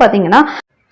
பார்த்தீங்கன்னா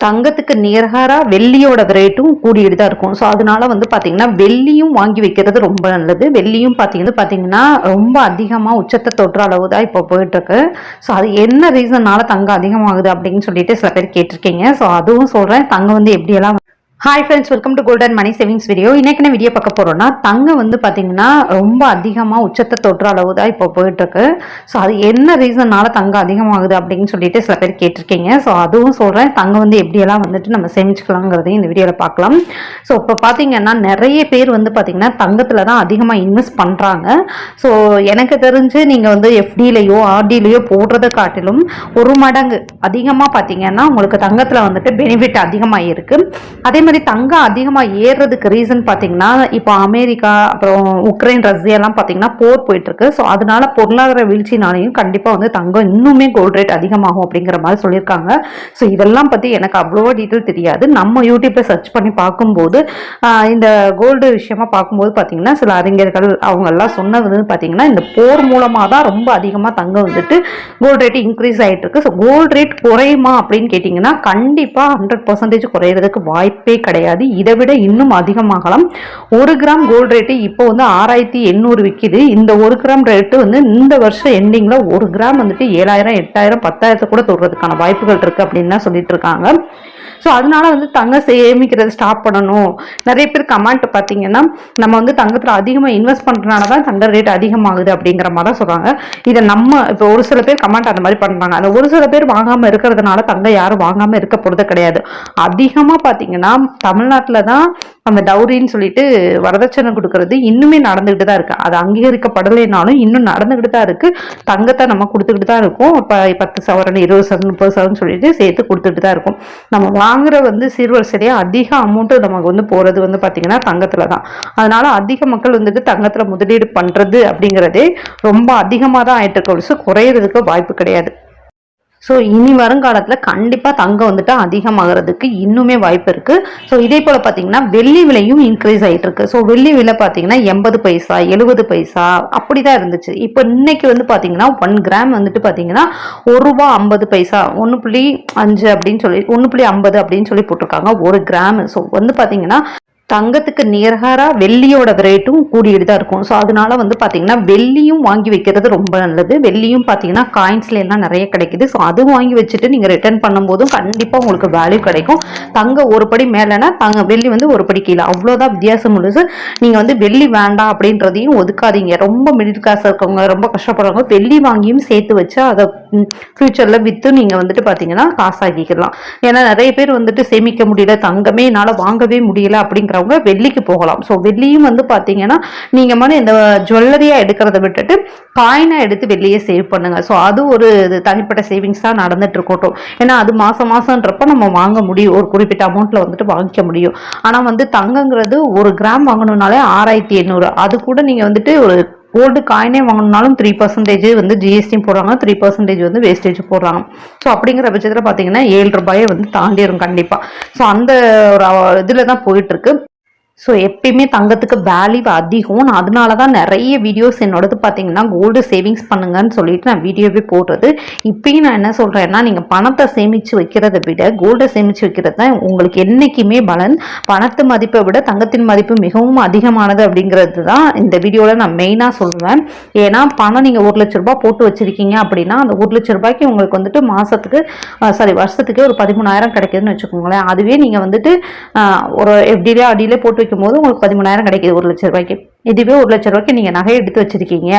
தங்கத்துக்கு நிகராக வெள்ளியோட ரேட்டும் கூடிட்டு தான் இருக்கும். ஸோ அதனால வந்து பார்த்தீங்கன்னா வெள்ளியும் வாங்கி வைக்கிறது ரொம்ப நல்லது. வெள்ளியும் பார்த்தீங்கன்னா பார்த்தீங்கன்னா ரொம்ப அதிகமாக உச்சத்தை தொற்ற அளவு தான் இப்போ போயிட்டு இருக்கு ஸோ அது என்ன ரீசன்னால தங்கம் அதிகமாகுது அப்படின்னு சொல்லிட்டு சில பேர் கேட்டிருக்கீங்க. ஸோ அதுவும் சொல்கிறேன் தங்கம் வந்து எப்படியெல்லாம் hi friends welcome to golden money savings video இன்னைக்கு நான் வீடியோ பார்க்க போகிறோம்னா தங்கம் வந்து பார்த்தீங்கன்னா ரொம்ப அதிகமாக உச்சத்தை தொற்ற அளவு தான் இப்போ போயிட்டுருக்கு. ஸோ அது என்ன ரீசன்னால தங்கம் அதிகமாகுது அப்படின்னு சொல்லிட்டு சில பேர் கேட்டிருக்கீங்க. ஸோ அதுவும் சொல்கிறேன் தங்கம் வந்து எப்படியெல்லாம் வந்துட்டு நம்ம சேமிச்சுக்கலாங்கிறதையும் இந்த வீடியோவில் பார்க்கலாம். ஸோ இப்போ பார்த்தீங்கன்னா நிறைய பேர் வந்து பார்த்தீங்கன்னா தங்கத்தில் தான் அதிகமாக இன்வெஸ்ட் பண்ணுறாங்க ஸோ எனக்கு தெரிஞ்சு நீங்கள் வந்து எஃப்டிலேயோ ஆர்டிலேயோ போடுறதை காட்டிலும் ஒரு மடங்கு அதிகமாக பார்த்தீங்கன்னா உங்களுக்கு தங்கத்தில் வந்துட்டு பெனிஃபிட் அதிகமாக இருக்குது அதே மாதிரி தங்கம் அதிகமாக ஏறுறதுக்கு ரீசன் பார்த்தீங்கன்னா இப்போ அமெரிக்கா அப்புறம் உக்ரைன் ரஷ்யாலாம் பார்த்தீங்கன்னா போர் போயிட்டுருக்கு. ஸோ அதனால பொருளாதார வீழ்ச்சினாலையும் கண்டிப்பாக வந்து தங்கம் இன்னுமே கோல்ட் ரேட் அதிகமாகும் அப்படிங்கிற மாதிரி சொல்லியிருக்காங்க. ஸோ இதெல்லாம் பற்றி எனக்கு அவ்வளோவா டீட்டெயில் தெரியாது. நம்ம யூடியூப்பில் சர்ச் பண்ணி பார்க்கும்போது இந்த கோல்டு விஷயமா பார்க்கும்போது பார்த்தீங்கன்னா சில அறிஞர்கள் அவங்கெல்லாம் சொன்னது பார்த்தீங்கன்னா இந்த போர் மூலமாக தான் ரொம்ப அதிகமாக தங்கம் வந்துட்டு கோல்ட் ரேட் இன்க்ரீஸ் ஆகிட்டு இருக்கு ஸோ கோல்ட் ரேட் குறையுமா அப்படின்னு கேட்டிங்கன்னா கண்டிப்பாக ஹண்ட்ரட் பர்சன்டேஜ் குறையிறதுக்கு வாய்ப்பே கிடையாது. இதை விட இன்னும் அதிகமாகலாம் ஒரு கிராம் கோல்டு ரேட்டு இப்போ வந்து ஆறாயிரத்தி எண்ணூறு விற்கிது இந்த ஒரு கிராம் ரேட்டு வந்து இந்த வருஷம் எண்டிங்கில் ஒரு கிராம் வந்துட்டு ஏழாயிரம் எட்டாயிரம் பத்தாயிரத்தை கூட தொடுறதுக்கான வாய்ப்புகள் இருக்குது அப்படின்னு தான் சொல்லிட்டு இருக்காங்க. ஸோ அதனால வந்து தங்கம் சேமிக்கிறத ஸ்டாப் பண்ணணும். நிறைய பேர் கமெண்ட் பார்த்தீங்கன்னா நம்ம வந்து தங்கத்தில் அதிகமாக இன்வெஸ்ட் பண்ணுறதுனால தான் தங்க ரேட் அதிகமாகுது அப்படிங்கிற மாதிரி தான் சொல்கிறாங்க இதை நம்ம இப்போ ஒரு சில பேர் கமெண்ட் அந்த மாதிரி பண்ணுறாங்க அந்த ஒரு சில பேர் வாங்காமல் இருக்கிறதுனால தங்கம் யாரும் வாங்காமல் இருக்க போகிறது கிடையாது. அதிகமாக பார்த்தீங்கன்னா தமிழ்நாட்டில் தான் அந்த டவுரின்னு சொல்லிட்டு வரதட்சணை கொடுக்கறது இன்னுமே நடந்துக்கிட்டு தான் இருக்குது அது அங்கீகரிக்கப்படலைனாலும் இன்னும் நடந்துக்கிட்டு தான் இருக்கு. தங்கத்தை நம்ம கொடுத்துக்கிட்டு தான் இருக்கோம். இப்போ பத்து சவரன் இருபது சவரன் முப்பது சவரன் சொல்லிட்டு சேர்த்து கொடுத்துட்டு தான் இருக்கும். நம்ம வாங்குற வந்து சிறுவர் சரியாக அதிக அமௌண்ட்டு நமக்கு வந்து போகிறது வந்து பார்த்திங்கன்னா தங்கத்தில் தான் அதனால் அதிக மக்கள் வந்துட்டு தங்கத்தில் முதலீடு பண்ணுறது அப்படிங்கிறதே ரொம்ப அதிகமாக தான் ஆயிட்டு இருக்க குறையிறதுக்கு வாய்ப்பு கிடையாது. ஸோ இனி வருங்காலத்தில் கண்டிப்பாக தங்கம் வந்துட்டு அதிகமாகிறதுக்கு இன்னுமே வாய்ப்பு இருக்குது ஸோ இதே போல் பார்த்தீங்கன்னா வெள்ளி விலையும் இன்க்ரீஸ் ஆகிட்டு இருக்கு. ஸோ வெள்ளி விலை பார்த்தீங்கன்னா எண்பது பைசா எழுபது பைசா அப்படி தான் இருந்துச்சு. இப்போ இன்னைக்கு வந்து பார்த்தீங்கன்னா ஒன் கிராம் வந்துட்டு பார்த்தீங்கன்னா ஒரு ரூபா ஐம்பது பைசா ஒன்று புள்ளி அஞ்சு அப்படின்னு சொல்லி ஒன்று புள்ளி ஐம்பது அப்படின்னு சொல்லி போட்டிருக்காங்க ஒரு கிராம் ஸோ வந்து பார்த்தீங்கன்னா தங்கத்துக்கு நிகராக வெள்ளியோட ரேட்டும் கூடிட்டு தான் இருக்கும். ஸோ அதனால வந்து பார்த்தீங்கன்னா வெள்ளியும் வாங்கி வைக்கிறது ரொம்ப நல்லது. வெள்ளியும் பார்த்தீங்கன்னா காயின்ஸ்ல எல்லாம் நிறைய கிடைக்குது. ஸோ அது வாங்கி வச்சுட்டு நீங்கள் ரிட்டர்ன் பண்ணும்போதும் கண்டிப்பாக உங்களுக்கு வேல்யூ கிடைக்கும். தங்க ஒரு படி மேலேனா தங்க வெள்ளி வந்து ஒரு படி கீழே. அவ்வளோதான் வித்தியாசம் உள்ளது நீங்கள் வந்து வெள்ளி வேண்டாம் அப்படின்றதையும் ஒதுக்காதீங்க. ரொம்ப மிடில் கிளாஸ் இருக்கவங்க ரொம்ப கஷ்டப்படுறவங்க வெள்ளி வாங்கியும் சேர்த்து வச்சு அதை ஃப்யூச்சரில் விற்று நீங்கள் வந்துட்டு பார்த்தீங்கன்னா காசாக்கிக்கலாம். ஏன்னா நிறைய பேர் வந்துட்டு சேமிக்க முடியல தங்கமே என்னால் வாங்கவே முடியல அப்படிங்கிற அப்படிங்கிறவங்க வெள்ளிக்கு போகலாம். ஸோ வெள்ளியும் வந்து பார்த்தீங்கன்னா நீங்கள் மாதிரி இந்த ஜுவல்லரியாக எடுக்கிறத விட்டுட்டு காயினாக எடுத்து வெள்ளியை சேவ் பண்ணுங்கள் ஸோ அது ஒரு இது தனிப்பட்ட சேவிங்ஸ் தான் நடந்துட்டு இருக்கட்டும். ஏன்னா அது மாதம் மாதன்றப்ப நம்ம வாங்க முடியும். ஒரு குறிப்பிட்ட அமௌண்ட்டில் வந்துட்டு வாங்கிக்க முடியும். ஆனால் வந்து தங்கங்கிறது ஒரு கிராம் வாங்கணும்னாலே ஆறாயிரத்தி எண்ணூறு. அது கூட நீங்கள் வந்துட்டு ஒரு கோல்டு காயினே வாங்கினாலும் த்ரீ பர்சன்டேஜ் வந்து ஜிஎஸ்டியும் போடுறாங்க. த்ரீ பர்சன்டேஜ் வந்து வேஸ்டேஜ் போடுறாங்க. ஸோ அப்படிங்கிற பட்சத்தில் பார்த்தீங்கன்னா ஏழு ரூபாயை வந்து தாண்டிடும் கண்டிப்பாக ஸோ அந்த ஒரு இதில் தான் போயிட்டுருக்கு ஸோ எப்பயுமே தங்கத்துக்கு வேல்யூ அதிகம். நான் அதனால தான் நிறைய வீடியோஸ் என்னோடது பார்த்தீங்கன்னா கோல்டு சேவிங்ஸ் பண்ணுங்கன்னு சொல்லிட்டு நான் வீடியோவே போடுறது. இப்பயும் நான் என்ன சொல்கிறேன்னா நீங்கள் பணத்தை சேமித்து வைக்கிறத விட கோல்டை சேமித்து வைக்கிறது தான் உங்களுக்கு என்றைக்குமே பலன். பணத்து மதிப்பை விட தங்கத்தின் மதிப்பு மிகவும் அதிகமானது அப்படிங்கிறது தான் இந்த வீடியோவில் நான் மெயினாக சொல்லுவேன். ஏன்னா பணம் நீங்கள் ஒரு லட்ச ரூபாய் போட்டு வச்சுருக்கீங்க அப்படின்னா அந்த ஒரு லட்ச ரூபாய்க்கு உங்களுக்கு வந்துட்டு மாதத்துக்கு சாரி வருஷத்துக்கு ஒரு பதிமூணாயிரம் கிடைக்குதுன்னு வச்சுக்கோங்களேன். அதுவே நீங்கள் வந்துட்டு ஒரு எப்படிலே அடியிலே போட்டு வைக்கும்போது உங்களுக்கு பதிமூணாயிரம் கிடைக்குது ஒரு லட்ச ரூபாய்க்கு. இதுவே ஒரு லட்ச ரூபாய்க்கு நீங்கள் நகை எடுத்து வச்சிருக்கீங்க.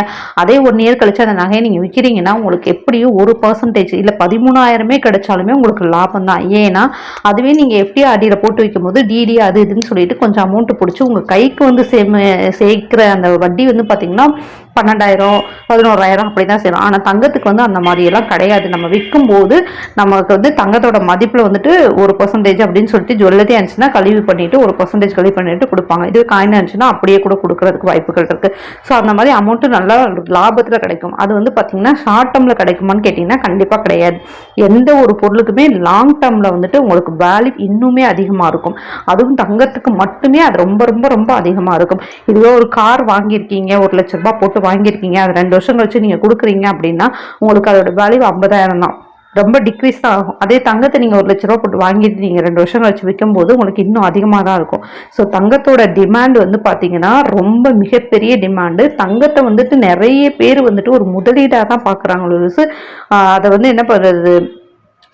அதே ஒன் இயர் கழிச்சு அந்த நகையை நீங்கள் விற்கிறீங்கன்னா உங்களுக்கு எப்படியும் ஒரு பர்சன்டேஜ் இல்லை பதிமூணாயிரமே கிடைச்சாலுமே உங்களுக்கு லாபம் தான். ஏன்னா அதுவே நீங்கள் எப்படி அடியில் போட்டு வைக்கும்போது டிடி அது இதுன்னு சொல்லிட்டு கொஞ்சம் அமௌண்ட்டு பிடிச்சி உங்கள் கைக்கு வந்து சேம சேர்க்கிற அந்த வட்டி வந்து பார்த்தீங்கன்னா பன்னெண்டாயிரம் பதினோராயிரம் அப்படி தான் செய்யணும் ஆனால் தங்கத்துக்கு வந்து அந்த மாதிரியெல்லாம் கிடையாது. நம்ம விற்கும்போது நமக்கு வந்து தங்கத்தோட மதிப்பில் வந்துட்டு ஒரு பர்சன்டேஜ் அப்படின்னு சொல்லிட்டு ஜுவல்லரி இருந்துச்சுன்னா கழிவு பண்ணிவிட்டு ஒரு பர்சன்டேஜ் கழிவு பண்ணிட்டு கொடுப்பாங்க. இது காயின் இருந்துச்சுன்னா அப்படியே கூட கொடுக்குறது கொடுக்கறதுக்கு வாய்ப்புகள் இருக்குது ஸோ அந்த மாதிரி அமௌண்ட்டு நல்லா லாபத்தில் கிடைக்கும். அது வந்து பார்த்தீங்கன்னா ஷார்ட் டேர்மில் கிடைக்குமான்னு கேட்டிங்கன்னா கண்டிப்பாக கிடையாது. எந்த ஒரு பொருளுக்குமே லாங் டேர்மில் வந்துட்டு உங்களுக்கு வேல்யூ இன்னுமே அதிகமாக இருக்கும். அதுவும் தங்கத்துக்கு மட்டுமே அது ரொம்ப ரொம்ப ரொம்ப அதிகமாக இருக்கும். இதுவே ஒரு கார் வாங்கியிருக்கீங்க ஒரு லட்ச ரூபாய் போட்டு வாங்கியிருக்கீங்க அது ரெண்டு வருஷம் கழிச்சு நீங்கள் கொடுக்குறீங்க அப்படின்னா உங்களுக்கு அதோட வேல்யூ ஐம்பதாயிரம் தான். ரொம்ப டிக்ரீஸ் தான் ஆகும். அதே தங்கத்தை நீங்கள் ஒரு லட்ச ரூபா போட்டு வாங்கிட்டு நீங்கள் ரெண்டு வருஷம் கழிச்சு விற்கும்போது உங்களுக்கு இன்னும் அதிகமாக தான் இருக்கும். ஸோ தங்கத்தோட டிமாண்ட் வந்து பார்த்தீங்கன்னா ரொம்ப மிகப்பெரிய டிமாண்டு தங்கத்தை வந்துட்டு நிறைய பேர் வந்துட்டு ஒரு முதலீடாக தான் பார்க்குறாங்களோ அதை வந்து என்ன பண்ணுறது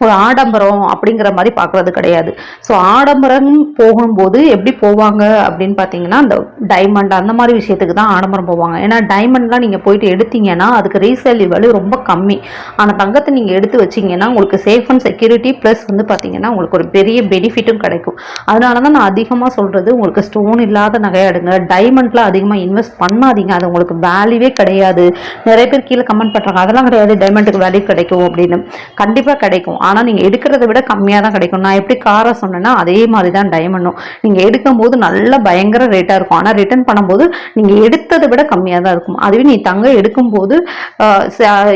ஒரு ஆடம்பரம் அப்படிங்கிற மாதிரி பார்க்குறது கிடையாது. ஸோ ஆடம்பரம் போகும்போது எப்படி போவாங்க அப்படின்னு பார்த்தீங்கன்னா அந்த டைமண்ட் அந்த மாதிரி விஷயத்துக்கு தான் ஆடம்பரம் போவாங்க. ஏன்னா டைமண்ட்லாம் நீங்கள் போயிட்டு எடுத்தீங்கன்னா அதுக்கு ரீசேல் வேல்யூ ரொம்ப கம்மி. ஆனால் தங்கத்தை நீங்கள் எடுத்து வச்சிங்கன்னா உங்களுக்கு சேஃப் அண்ட் செக்யூரிட்டி ப்ளஸ் வந்து பார்த்தீங்கன்னா உங்களுக்கு ஒரு பெரிய பெனிஃபிட்டும் கிடைக்கும். அதனால தான் நான் அதிகமாக சொல்கிறது உங்களுக்கு ஸ்டோன் இல்லாத நகையாடுங்க டைமண்ட்லாம் அதிகமாக இன்வெஸ்ட் பண்ணாதீங்க. அது உங்களுக்கு வேல்யூவே கிடையாது. நிறைய பேர் கீழே கமெண்ட் பண்ணுறாங்க அதெல்லாம் கிடையாது. டைமண்டுக்கு வேல்யூ கிடைக்கும் அப்படின்னு. கண்டிப்பாக கிடைக்கும். ஆனால் நீங்கள் எடுக்கிறத விட கம்மியாக தான் கிடைக்கும். நான் எப்படி காரை சொன்னேன்னா அதே மாதிரி தான் டைமண்டும் நீங்கள் எடுக்கும்போது நல்ல பயங்கர ரேட்டாக இருக்கும். ஆனால் ரிட்டர்ன் பண்ணும்போது நீங்கள் எடுத்ததை விட கம்மியாக தான் இருக்கும். அதுவே நீ தங்கம் எடுக்கும்போது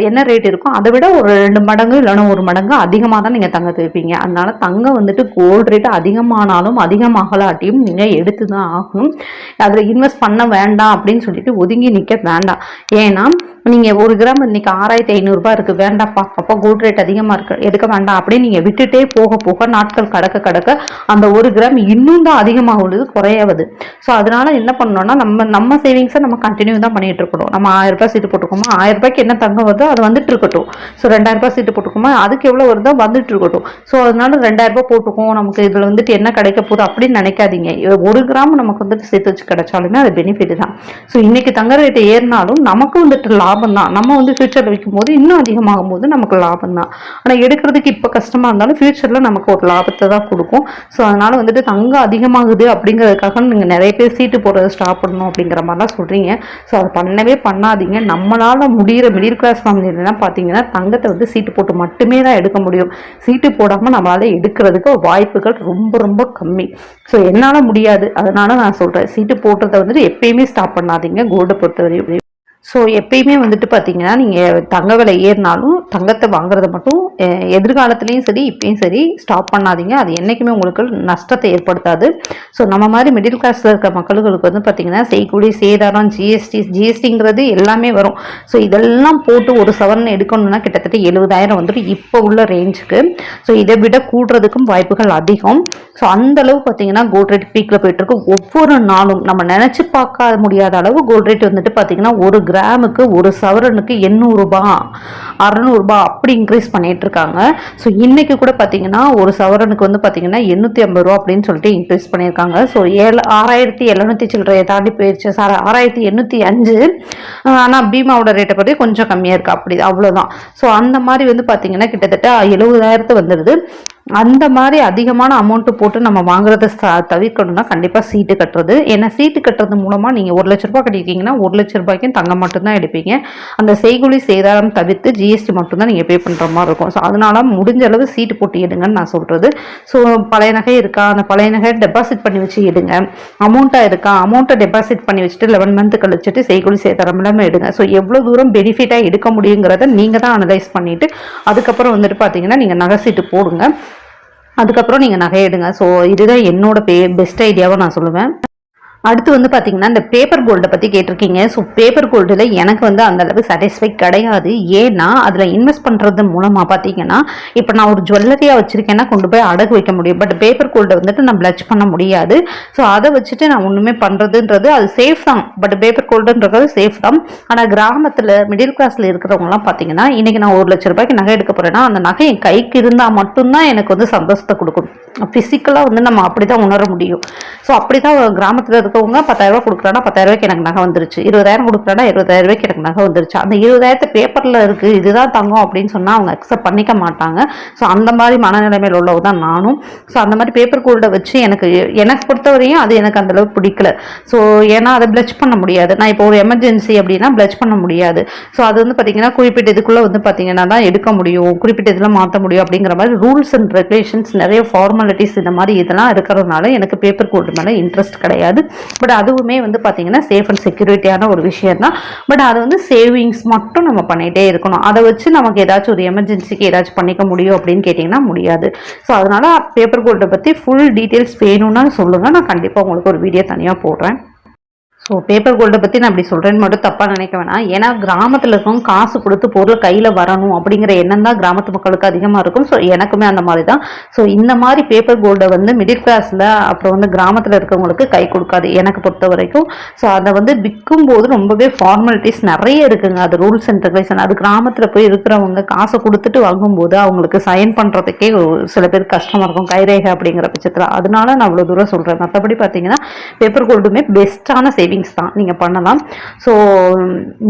என்ன ரேட் இருக்கும் அதை விட ஒரு ரெண்டு மடங்கு இல்லைன்னா ஒரு மடங்கு அதிகமாக தான் நீங்கள் தங்கத்தை வைப்பீங்க. அதனால தங்கம் வந்துட்டு கோல்டு ரேட் அதிகமானாலும் அதிகமாகலாட்டியும் நீங்கள் எடுத்து தான் ஆகணும். அதில் இன்வெஸ்ட் பண்ண வேண்டாம் அப்படின்னு சொல்லிட்டு ஒதுங்கி நிற்க வேண்டாம். ஏன்னா நீங்கள் ஒரு கிராம் இன்னைக்கு ஆறாயிரத்தி ஐநூறுரூபா இருக்குது வேண்டாம்ப்பா. அப்போ கோல்டு ரேட் அதிகமாக இருக்கு. எடுக்க வேண்டாம்? அப்படின்னு நீங்கள் விட்டுட்டே போக போக நாட்கள் கடக்க கடக்க அந்த ஒரு கிராம் இன்னும் தான் அதிகமாக உள்ளது குறையாவது. ஸோ அதனால என்ன பண்ணணும்னா நம்ம நம்ம சேவிங்ஸை நம்ம கண்டினியூ தான் பண்ணிட்டு இருக்கணும். நம்ம ஆயிரம் ரூபாய் சீட்டு போட்டுக்கோமா? ஆயிரம் ரூபாய்க்கு என்ன தங்கம் வருதோ அது வந்துட்டு இருக்கட்டும். ஸோ ரெண்டாயிரம் ரூபாய் சீட்டு போட்டுக்கோமா? அதுக்கு எவ்வளோ வருதோ வந்துட்டு இருக்கட்டும். ஸோ அதனால ரெண்டாயிரம் ரூபாய் போட்டுக்கோம். நமக்கு இதில் வந்துட்டு என்ன கிடைக்க போகுது அப்படின்னு நினைக்காதீங்க. ஒரு கிராம் நமக்கு வந்துட்டு சேர்த்து வச்சு கிடைச்சாலுமே அது பெனிஃபிட் தான். ஸோ இன்னைக்கு தங்க ரேட்டு ஏறினாலும் நமக்கு வந்துட்டு லாபம் லாபம் தான். நம்ம வந்து ஃபியூச்சரில் விற்கும் போது இன்னும் அதிகமாகும் போது நமக்கு லாபம் தான். ஆனால் எடுக்கிறதுக்கு இப்போ கஷ்டமாக இருந்தாலும் ஃப்யூச்சரில் நமக்கு ஒரு லாபத்தை தான் கொடுக்கும். ஸோ அதனால் வந்துட்டு தங்கம் அதிகமாகுது அப்படிங்கிறதுக்காக நீங்கள் நிறைய பேர் சீட்டு போடுறத ஸ்டாப் பண்ணணும் அப்படிங்கிற மாதிரிலாம் சொல்கிறீங்க ஸோ அதை பண்ணவே பண்ணாதீங்க. நம்மளால் முடிகிற மிடில் கிளாஸ் ஃபேமிலியிலாம் பார்த்தீங்கன்னா தங்கத்தை வந்து சீட்டு போட்டு மட்டுமே தான் எடுக்க முடியும். சீட்டு போடாமல் நம்மளால் எடுக்கிறதுக்கு வாய்ப்புகள் ரொம்ப ரொம்ப கம்மி. ஸோ என்னால் முடியாது. அதனால் நான் சொல்கிறேன் சீட்டு போட்டுறதை வந்துட்டு எப்பயுமே ஸ்டாப் பண்ணாதீங்க. கோல்டை பொறுத்தவரையும். ஸோ எப்பயுமே வந்துட்டு பார்த்தீங்கன்னா நீங்கள் தங்க விலை ஏறினாலும் தங்கத்தை வாங்குறத மட்டும் எதிர்காலத்துலேயும் சரி இப்பயும் சரி ஸ்டாப் பண்ணாதீங்க. அது என்றைக்குமே உங்களுக்கு நஷ்டத்தை ஏற்படுத்தாது. ஸோ நம்ம மாதிரி மிடில் கிளாஸில் இருக்க மக்களுக்கு வந்து பார்த்திங்கன்னா செய்கூலி சேதாரம் ஜிஎஸ்டி ஜிஎஸ்டிங்கிறது எல்லாமே வரும். ஸோ இதெல்லாம் போட்டு ஒரு சவரன் எடுக்கணும்னா கிட்டத்தட்ட எழுபதாயிரம் வந்துட்டு இப்போ உள்ள ரேஞ்சுக்கு ஸோ இதை விட கூடுறதுக்கும் வாய்ப்புகள் அதிகம். ஸோ அந்த அளவு பார்த்தீங்கன்னா கோல்ட் ரேட் பீக்கில் போயிட்டுருக்கு ஒவ்வொரு நாளும் நம்ம நினச்சி பார்க்க முடியாத அளவு கோல்ட் ரேட் வந்துட்டு பார்த்தீங்கன்னா ஒரு கிராமுக்கு ஒரு சவரனுக்கு எண்ணூறுபா அறநூறுபா அப்படி இன்க்ரீஸ் பண்ணிட்டு இருக்காங்க ஸோ இன்னைக்கு கூட பார்த்தீங்கன்னா ஒரு சவரனுக்கு வந்து பார்த்தீங்கன்னா எண்ணூற்றி ஐம்பது ரூபா அப்படின்னு சொல்லிட்டு இன்க்ரீஸ் பண்ணியிருக்காங்க. ஸோ ஏழு ஆறாயிரத்தி எழுநூற்றி சில்லறையை தாண்டி போயிடுச்சு சார் ஆறாயிரத்தி எண்ணூற்றி அஞ்சு. ஆனால் பீமாவோட ரேட்டை பற்றி கொஞ்சம் கம்மியாக இருக்குது அப்படி அவ்வளோதான் ஸோ அந்த மாதிரி வந்து பார்த்தீங்கன்னா கிட்டத்தட்ட எழுபதாயிரத்து வந்துடுது. அந்த மாதிரி அதிகமான அமௌண்ட்டு போட்டு நம்ம வாங்குறத தவிர்க்கணும்னா கண்டிப்பாக சீட்டு கட்டுறது. ஏன்னா சீட்டு கட்டுறது மூலமாக நீங்கள் ஒரு லட்ச ரூபா கட்டியிருக்கீங்கன்னா ஒரு லட்ச ரூபாய்க்கும் தங்கம் மட்டும்தான் எடுப்பீங்க. அந்த செய்குலி சேதாரம் தவிர்த்து ஜிஎஸ்டி மட்டும்தான் நீங்கள் பே பண்ணுற மாதிரி இருக்கும். ஸோ அதனால் முடிஞ்ச அளவு சீட்டு போட்டு எடுங்கன்னு நான் சொல்கிறது ஸோ பழைய நகை இருக்கா? அந்த பழைய நகை டெபாசிட் பண்ணி வச்சு எடுங்க. அமௌண்ட்டாக இருக்கா? அமௌண்ட்டை டெபாசிட் பண்ணி வச்சுட்டு லெவன் மந்த் கழிச்சுட்டு செய்குலி சேதாரம் இல்லாமல் எடுங்க. ஸோ எவ்வளோ தூரம் பெனிஃபிட்டாக எடுக்க முடியுங்கிறத நீங்கள் தான் அனலைஸ் பண்ணிவிட்டு அதுக்கப்புறம் வந்துட்டு பார்த்தீங்கன்னா நீங்கள் நகை சீட்டு போடுங்க. அதுக்கப்புறம் நீங்கள் நகை எடுங்க. ஸோ இதுதான் என்னோட பே பெஸ்ட் ஐடியாவை நான் சொல்லுவேன். அடுத்து வந்து பார்த்தீங்கன்னா இந்த பேப்பர் கோல்டை பற்றி கேட்டிருக்கீங்க. ஸோ பேப்பர் கோல்டில் எனக்கு வந்து அந்தளவு சாட்டிஸ்ஃபை கிடையாது. ஏன்னா அதில் இன்வெஸ்ட் பண்ணுறது மூலமாக பார்த்தீங்கன்னா இப்போ நான் ஒரு ஜுவல்லரியாக வச்சுருக்கேன்னா கொண்டு போய் அடகு வைக்க முடியும். பட் பேப்பர் கோல்டை வந்துட்டு நான் பிளச் பண்ண முடியாது. ஸோ அதை வச்சுட்டு நான் ஒன்றுமே பண்ணுறதுன்றது அது சேஃப் தான். பட் பேப்பர் கோல்டுன்றது சேஃப் தான். ஆனால் கிராமத்தில் மிடில் கிளாஸில் இருக்கிறவங்கலாம் பார்த்தீங்கன்னா இன்றைக்கி நான் ஒரு லட்ச ரூபாய்க்கு நகை எடுக்க போகிறேன்னா அந்த நகை என் கைக்கு இருந்தால் மட்டும்தான் எனக்கு வந்து சந்தோஷத்தை கொடுக்கும். ஃபிசிக்கலாக வந்து நம்ம அப்படி தான் உணர முடியும். ஸோ அப்படி தான் கிராமத்தில் இருக்க இருக்கவங்க பத்தாயிரரூபா கொடுக்குறானா பத்தாயிரரூபாய்க்கு எனக்கு நகை வந்துருச்சு. இருபதாயிரம் கொடுக்குறானா இருபதாயிரம் ரூபாய்க்கு எனக்கு நகை வந்துருச்சு. அந்த இருபதாயிரத்து பேப்பரில் இருக்குது இதுதான் தங்கம் அப்படின்னு சொன்னால் அவங்க அக்செப்ட் பண்ணிக்க மாட்டாங்க. ஸோ அந்த மாதிரி மனநிலைமையில் உள்ளவ தான் நானும். ஸோ அந்த மாதிரி பேப்பர் கோல்டை வச்சு எனக்கு எனக்கு பொறுத்தவரையும் அது எனக்கு அந்தளவுக்கு பிடிக்கல. ஸோ ஏன்னா அதை பிளச் பண்ண முடியாது. நான் இப்போ ஒரு எமர்ஜென்சி அப்படின்னா பிளச் பண்ண முடியாது. ஸோ அது வந்து பார்த்தீங்கன்னா குறிப்பிட்ட இதுக்குள்ளே வந்து பார்த்தீங்கன்னா தான் எடுக்க முடியும். குறிப்பிட்ட இதில் மாற்ற முடியும் அப்படிங்கிற மாதிரி ரூல்ஸ் அண்ட் ரெகுலேஷன்ஸ் நிறைய ஃபார்மாலிட்டிஸ் இந்த மாதிரி இதெல்லாம் இருக்கிறதுனால எனக்கு பேப்பர் கோல்டு மேலே இன்ட்ரெஸ்ட் கிடையாது. பட் அதுவுமே வந்து பார்த்தீங்கன்னா சேஃப் அண்ட் செக்யூரிட்டியான ஒரு விஷயம் தான் பட் அது வந்து சேவிங்ஸ் மட்டும் நம்ம பண்ணிகிட்டே இருக்கணும். அதை வச்சு நமக்கு ஏதாச்சும் ஒரு எமர்ஜென்சிக்கு ஏதாச்சும் பண்ணிக்க முடியும் அப்படின்னு கேட்டிங்கன்னா முடியாது. ஸோ அதனால் பேப்பர் கோல்டை பற்றி ஃபுல் டீட்டெயில்ஸ் வேணும்னா சொல்லுங்கள் நான் கண்டிப்பாக உங்களுக்கு ஒரு வீடியோ தனியாக போடுறேன். ஸோ பேப்பர் கோல்டை பற்றி நான் அப்படி சொல்கிறேன்னு மட்டும் தப்பாக நினைக்க வேணாம். ஏன்னா கிராமத்தில் இருக்கவங்க காசு கொடுத்து பொருள் கையில் வரணும் அப்படிங்கிற எண்ணம் தான் கிராமத்து மக்களுக்கு அதிகமாக இருக்கும். ஸோ எனக்குமே அந்த மாதிரி தான் ஸோ இந்த மாதிரி பேப்பர் கோல்டை வந்து மிடில் கிளாஸில் அப்புறம் வந்து கிராமத்தில் இருக்கவங்களுக்கு கை கொடுக்காது எனக்கு பொறுத்த வரைக்கும். ஸோ அதை வந்து விற்கும் போது ரொம்பவே ஃபார்மாலிட்டிஸ் நிறைய இருக்குங்க. அது ரூல்ஸ் அண்ட் ரெகுலேஷன் அது கிராமத்தில் போய் இருக்கிறவங்க காசை கொடுத்துட்டு வாங்கும்போது அவங்களுக்கு சைன் பண்ணுறதுக்கே சில பேர் கஷ்டமாக இருக்கும். கைரேகை அப்படிங்கிற பட்சத்தில். அதனால நான் அவ்வளோ தூரம் சொல்கிறேன் மற்றபடி பார்த்தீங்கன்னா பேப்பர் கோல்டுமே பெஸ்ட்டான சேவிங் சேவிங்ஸ் தான் நீங்கள் பண்ணலாம். ஸோ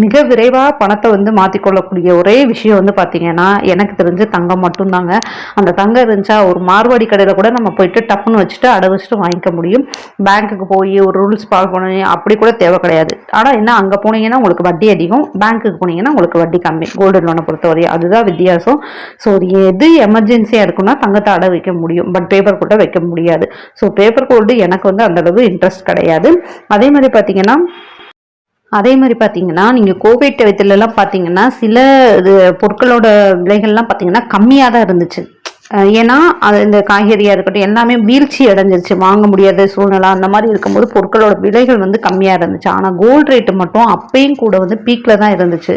மிக விரைவாக பணத்தை வந்து மாற்றிக்கொள்ளக்கூடிய ஒரே விஷயம் வந்து பார்த்தீங்கன்னா எனக்கு தெரிஞ்சு தங்கம் மட்டும்தாங்க. அந்த தங்கம் இருந்துச்சா ஒரு மார்வாடி கடையில் கூட நம்ம போயிட்டு டப்புன்னு வச்சுட்டு அடை வச்சுட்டு வாங்கிக்க முடியும். பேங்க்குக்கு போய் ஒரு ரூல்ஸ் ஃபாலோ பண்ணி அப்படி கூட தேவை கிடையாது. ஆனால் என்ன அங்கே போனீங்கன்னா உங்களுக்கு வட்டி அதிகம். பேங்க்குக்கு போனீங்கன்னா உங்களுக்கு வட்டி கம்மி. கோல்டு லோனை பொறுத்தவரை அதுதான் வித்தியாசம். ஸோ எது எமர்ஜென்சியாக இருக்குன்னா தங்கத்தை அடை வைக்க முடியும். பட் பேப்பர் கூட வைக்க முடியாது. ஸோ பேப்பர் கோல்டு எனக்கு வந்து அந்தளவு இன்ட்ரெஸ்ட் கிடையாது. அதே மாதிரி பார்த்தீங்கன்னா பார்த்தீங்கன்னா அதே மாதிரி பார்த்தீங்கன்னா நீங்கள் கோவிட் டயத்துலலாம் பார்த்தீங்கன்னா சில இது பொருட்களோட விலைகள்லாம் பார்த்தீங்கன்னா கம்மியாக தான் இருந்துச்சு. ஏன்னா அது இந்த காய்கறியாக இருக்கட்டும் எல்லாமே வீழ்ச்சி அடைஞ்சிருச்சு. வாங்க முடியாத சூழ்நிலை அந்த மாதிரி இருக்கும்போது பொருட்களோட விலைகள் வந்து கம்மியாக இருந்துச்சு. ஆனால் கோல்டு ரேட்டு மட்டும் அப்பயும் கூட வந்து பீக்கில் தான் இருந்துச்சு.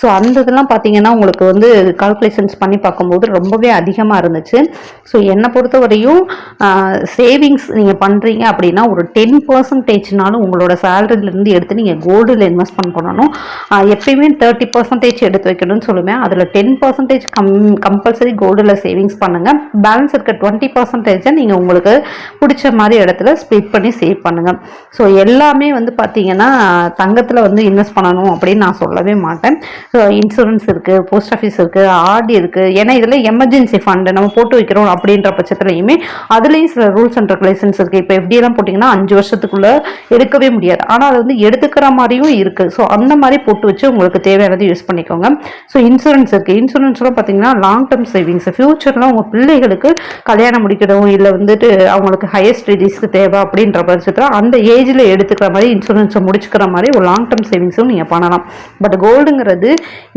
ஸோ அந்த இதெல்லாம் பார்த்தீங்கன்னா உங்களுக்கு வந்து கால்குலேஷன்ஸ் பண்ணி பார்க்கும்போது ரொம்பவே அதிகமாக இருந்துச்சு. ஸோ என்னை பொறுத்த வரையும் சேவிங்ஸ் நீங்கள் பண்ணுறீங்க அப்படின்னா ஒரு டென் பர்சன்டேஜ்னாலும் உங்களோட சேலரிலேருந்து எடுத்து நீங்கள் கோல்டில் இன்வெஸ்ட்மெண்ட் பண்ணணும் எப்பயுமே தேர்ட்டி பர்சன்டேஜ் எடுத்து வைக்கணும்னு சொல்லுவேன். அதில் டென் பர்சன்டேஜ் கம் கம்பல்சரி கோல்டில் சேவிங்ஸ் பண்ண பண்ணுங்கள் பேலன்ஸ் இருக்க டுவெண்ட்டி பர்சன்டேஜை நீங்கள் உங்களுக்கு பிடிச்ச மாதிரி இடத்துல ஸ்பிட் பண்ணி சேவ் பண்ணுங்கள் ஸோ எல்லாமே வந்து பார்த்தீங்கன்னா தங்கத்தில் வந்து இன்வெஸ்ட் பண்ணணும் அப்படின்னு நான் சொல்லவே மாட்டேன். ஸோ இன்சூரன்ஸ் இருக்குது போஸ்ட் ஆஃபீஸ் இருக்குது ஆர்டி இருக்குது ஏன்னா இதில் எமர்ஜென்சி ஃபண்டு நம்ம போட்டு வைக்கிறோம் அப்படின்ற பட்சத்துலையுமே அதுலேயும் சில ரூல்ஸ் அண்ட் ரெகுலேஷன்ஸ் இருக்குது இப்போ எப்படியெல்லாம் போட்டிங்கன்னா அஞ்சு வருஷத்துக்குள்ளே எடுக்கவே முடியாது. ஆனால் அது வந்து எடுத்துக்கிற மாதிரியும் இருக்குது ஸோ அந்த மாதிரி போட்டு வச்சு உங்களுக்கு தேவையானது யூஸ் பண்ணிக்கோங்க. ஸோ இன்சூரன்ஸ் இருக்குது இன்சூரன்ஸ்லாம் பார்த்தீங்கன்னா லாங் டேர்ம் சேவிங்ஸ் ஃப்யூச்சர்லாம் உங்கள் பிள்ளைகளுக்கு கல்யாணம் முடிக்கணும் இல்லை வந்துட்டு அவங்களுக்கு ஹையர் ஸ்டடீஸ்க்கு தேவை அப்படின்ற பட்சத்தில் அந்த ஏஜில் எடுத்துக்கிற மாதிரி இன்சூரன்ஸை முடிச்சுக்கிற மாதிரி ஒரு லாங் டேர்ம் சேவிங்ஸும் நீங்கள் பண்ணலாம். பட் கோல்டுங்கிறது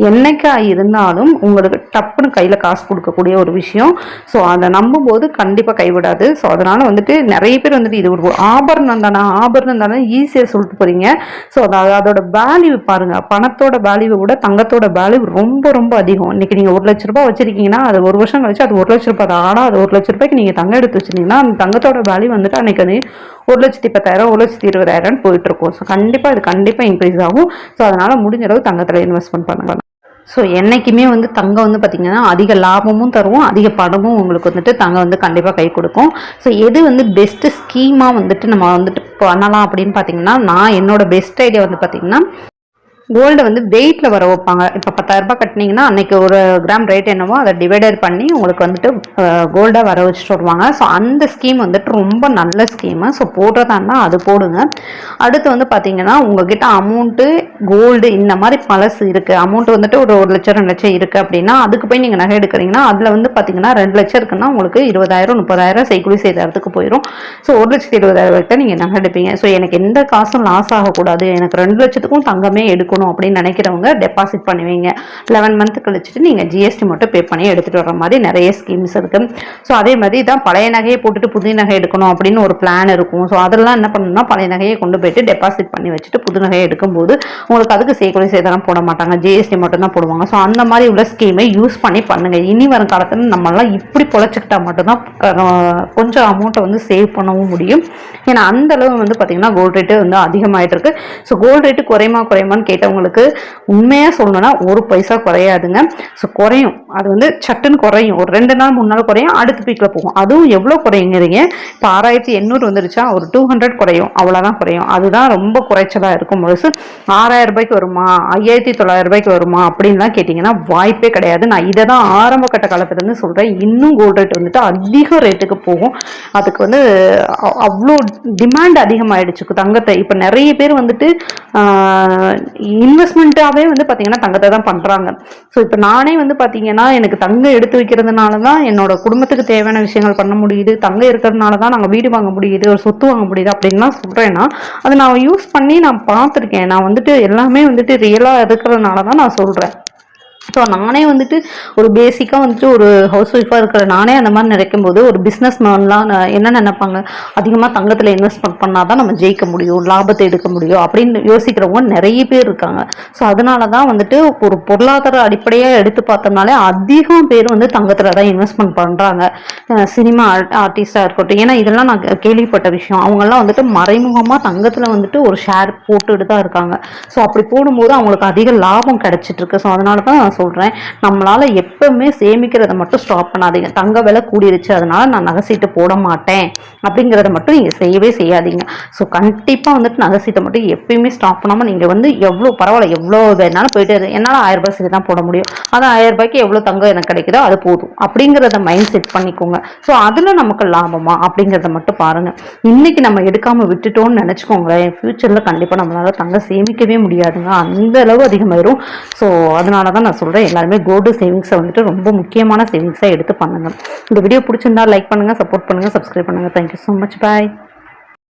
என்னைக்கா இருந்தாலும் உங்களுக்கு டப்புன்னு கையில் காசு கொடுக்கக்கூடிய ஒரு விஷயம். ஸோ அதை நம்பும்போது கண்டிப்பாக கைவிடாது. ஸோ அதனால் வந்துட்டு நிறைய பேர் வந்துட்டு இது ஒரு ஆபரணம் தானே? ஆபரணம் தானே? ஈஸியாக சொல்லிட்டு போகிறீங்க ஸோ அது அதோட வேல்யூ பாருங்கள் பணத்தோட வேல்யூவை விட தங்கத்தோட வேல்யூ ரொம்ப ரொம்ப அதிகம். இன்னைக்கு நீங்கள் ஒரு லட்ச ரூபாய் வச்சிருக்கீங்கன்னா அது ஒரு வருஷம் கழிச்சு அது ஒரு லட்ச ரூபாய் தான். ஆனால் அது ஒரு லட்ச ரூபாய்க்கு நீங்கள் தங்கம் எடுத்து வச்சுருந்தீங்கன்னா அந்த தங்கத்தோட வேல்யூ வந்துட்டு அன்றைக்கி வந்து ஒரு லட்சத்தி பத்தாயிரம் ஒரு லட்சத்தி இருபதாயிரம் போயிட்டுருக்கும் ஸோ கண்டிப்பாக இது கண்டிப்பாக இன்க்ரீஸ் ஆகும். ஸோ அதனால் முடிஞ்ச அளவு தங்கத்தில் இன்வெஸ்ட்மெண்ட் பண்ணுங்கள் ஸோ என்றைக்குமே வந்து தங்கம் வந்து பார்த்திங்கன்னா அதிக லாபமும் தரும் அதிக பணமும் உங்களுக்கு வந்துட்டு தங்கம் வந்து கண்டிப்பாக கை கொடுக்கும். ஸோ எது வந்து பெஸ்ட்டு ஸ்கீமாக வந்துட்டு நம்ம வந்துட்டு பண்ணலாம் அப்படின்னு பார்த்தீங்கன்னா நான் என்னோட பெஸ்ட் ஐடியா வந்து பார்த்திங்கன்னா கோல்டை வந்து வெயிட்டில் வர வைப்பாங்க. இப்போ பத்தாயிரரூபா கட்டினீங்கன்னா அன்றைக்கி ஒரு கிராம் ரேட் என்னவோ அதை டிவைடட் பண்ணி உங்களுக்கு வந்துட்டு கோல்டாக வர வச்சுட்டு வருவாங்க. ஸோ அந்த ஸ்கீம் வந்துட்டு ரொம்ப நல்ல ஸ்கீமு ஸோ போடுறதா இருந்தால் அது போடுங்க. அடுத்து வந்து பார்த்தீங்கன்னா உங்ககிட்ட அமௌண்ட்டு கோல்டு இந்த மாதிரி பழசு இருக்குது அமௌண்ட் வந்துட்டு ஒரு ஒரு லட்சம் ரெண்டு லட்சம் இருக்குது அப்படின்னா அதுக்கு போய் நீங்கள் நகை எடுக்கிறீங்கன்னா அதில் வந்து பார்த்தீங்கன்னா ரெண்டு லட்சம் இருக்குன்னா உங்களுக்கு இருபதாயிரம் முப்பதாயிரம் செய்குலி செய்தாரத்துக்கு போயிடும் ஸோ ஒரு லட்சத்தி இருபதாயிரம் வரைக்கும் நீங்கள் நகை எடுப்பீங்க. ஸோ எனக்கு எந்த காசும் லாஸ் ஆகக்கூடாது. எனக்கு ரெண்டு லட்சத்துக்கும் தங்கமே எடுக்கணும் அப்படின்னு நினைக்கிறவங்க டெபாசிட் பண்ணுவீங்க. லெவன் மந்த் கழிச்சுட்டு நீங்கள் ஜிஎஸ்டி மட்டும் பே பண்ணி எடுத்துகிட்டு வர மாதிரி நிறைய ஸ்கீம்ஸ் இருக்குது ஸோ அதே மாதிரி தான் பழைய நகையை போட்டுட்டு புதிய நகை எடுக்கணும் அப்படின்னு ஒரு பிளான் இருக்கும். ஸோ அதெல்லாம் என்ன பண்ணணும்னா பழைய நகையை கொண்டு போயிட்டு டெபாசிட் பண்ணி வச்சுட்டு புது நகையை எடுக்கும்போது உங்களுக்கு அதுக்கு சேக்குறை சேதாரம் போட மாட்டாங்க. ஜிஎஸ்டி மட்டும் தான் போடுவாங்க. ஸோ அந்த மாதிரி உள்ள ஸ்கீமை யூஸ் பண்ணி பண்ணுங்கள் இனி வரும் காலத்தில் நம்மளாம் இப்படி பொழைச்சிக்கிட்டா மட்டும்தான் கொஞ்சம் அமௌண்ட்டை வந்து சேவ் பண்ணவும் முடியும். ஏன்னா அந்த அளவு வந்து பார்த்திங்கன்னா கோல்டு ரேட்டு வந்து அதிகமாகிட்டு இருக்கு. ஸோ கோல்டு ரேட்டு குறையுமா குறையுமான்னு கேட்டவங்களுக்கு உண்மையாக சொல்லணும்னா ஒரு பைசா குறையாதுங்க. ஸோ குறையும். அது வந்து சட்டுன்னு குறையும். ஒரு ரெண்டு நாள் மூணு நாள் குறையும். அடுத்த பீக்கில் போகும். அதுவும் எவ்வளோ குறையுங்கிறீங்க. இப்போ ஆறாயிரத்தி எண்ணூறு வந்துருச்சா. ஒரு டூ ஹண்ட்ரட் குறையும். அவ்வளோதான் குறையும். அதுதான் ரொம்ப குறைச்சலாக இருக்கும். முழுசு ஆறாயிரம் ரூபாய்க்கு வருமா? ஐயாயிரத்தி தொள்ளாயிரம் ரூபாய்க்கு வருமா? அப்படின்லாம் கேட்டிங்கன்னா வாய்ப்பே கிடையாது. நான் இதை தான் ஆரம்ப கட்ட காலத்துலேருந்து சொல்கிறேன் இன்னும் கோல்டு ரேட் வந்துட்டு அதிக ரேட்டுக்கு போகும். அதுக்கு வந்து அவ்வளோ டிமாண்ட் அதிகமாகிடுச்சு தங்கத்தை. இப்போ நிறைய பேர் வந்துட்டு இன்வெஸ்ட்மெண்ட்டாகவே வந்து பார்த்திங்கன்னா தங்கத்தை தான் பண்ணுறாங்க ஸோ இப்போ நானே வந்து பார்த்தீங்கன்னா எனக்கு தங்கம் எடுத்து வைக்கிறதுனால தான் என்னோட குடும்பத்துக்கு தேவையான விஷயங்கள் பண்ண முடியுது. தங்கம் இருக்கிறதுனால தான் நாங்கள் வீடு வாங்க முடியுது. ஒரு சொத்து வாங்க முடியுது அப்படின்லாம் சொல்கிறேன்னா அதை நான் யூஸ் பண்ணி நான் பார்த்துருக்கேன். நான் வந்துட்டு எல்லாமே வந்துட்டு ரியலாக இருக்கிறதுனால தான் நான் சொல்கிறேன் ஸோ நானே வந்துட்டு ஒரு பேசிக்காக வந்துட்டு ஒரு ஹவுஸ் ஒய்ஃபாக இருக்கிற நானே அந்த மாதிரி நினைக்கும் போது ஒரு பிஸ்னஸ் மேன்லாம் என்ன நினைப்பாங்க? அதிகமாக தங்கத்தில் இன்வெஸ்ட்மெண்ட் பண்ணால் தான் நம்ம ஜெயிக்க முடியும் லாபத்தை எடுக்க முடியும் அப்படின்னு யோசிக்கிறவங்க நிறைய பேர் இருக்காங்க. ஸோ அதனால தான் வந்துட்டு ஒரு பொருளாதார அடிப்படையாக எடுத்து பார்த்தோம்னாலே அதிகம் பேர் வந்து தங்கத்தில் தான் இன்வெஸ்ட்மெண்ட் பண்ணுறாங்க சினிமா ஆர்டிஸ்டாக இருக்கட்டும். ஏன்னா இதெல்லாம் நான் கேள்விப்பட்ட விஷயம். அவங்கெல்லாம் வந்துட்டு மறைமுகமாக தங்கத்தில் வந்துட்டு ஒரு ஷேர் போட்டுட்டு தான் இருக்காங்க. ஸோ அப்படி போடும்போது அவங்களுக்கு அதிக லாபம் கிடச்சிட்ருக்கு ஸோ அதனால தான் நான் சொல்கிறேன் நம்மளால் எப்பவுமே சேமிக்கிறத மட்டும் ஸ்டாப் பண்ணாதீங்க. தங்க விலை கூடிருச்சு அதனால நான் நகை சீட்டு போட மாட்டேன். அப்படிங்கிறத மட்டும் நீங்கள் செய்யவே செய்யாதீங்க. ஸோ கண்டிப்பாக வந்துட்டு நகை சீட்டை மட்டும் எப்பயுமே ஸ்டாப் பண்ணாமல் நீங்கள் வந்து எவ்வளோ பரவாயில்ல எவ்வளோ வேணாலும் போயிட்டு இரு. என்னால் ஆயிரம் ரூபாய் சீட்டு தான் போட முடியும். அது ஆயிரம் ரூபாய்க்கு எவ்வளோ தங்கம் எனக்கு கிடைக்குதோ அது போதும். அப்படிங்கிறத மைண்ட் செட் பண்ணிக்கோங்க. ஸோ அதில் நமக்கு லாபமா? அப்படிங்கிறத மட்டும் பாருங்கள் இன்னைக்கு நம்ம எடுக்காமல் விட்டுட்டோம்னு நினச்சிக்கோங்களேன். ஃப்யூச்சரில் கண்டிப்பாக நம்மளால தங்கம் சேமிக்கவே முடியாதுங்க. அந்த அளவு அதிகமாயிரும். ஸோ அதனால தான் நான் சொல்கிறேன் எல்லாருமே கோல்டு சேவிங்ஸை வந்துட்டு ரொம்ப முக்கியமான சேவிங்ஸாக எடுத்து பண்ணுங்க. இந்த வீடியோ பிடிச்சிருந்தா லைக் பண்ணுங்கள் சப்போர்ட் பண்ணுங்கள் சப்ஸ்கிரைப் பண்ணுங்கள் தேங்க்யூ ஸோ மச் பாய்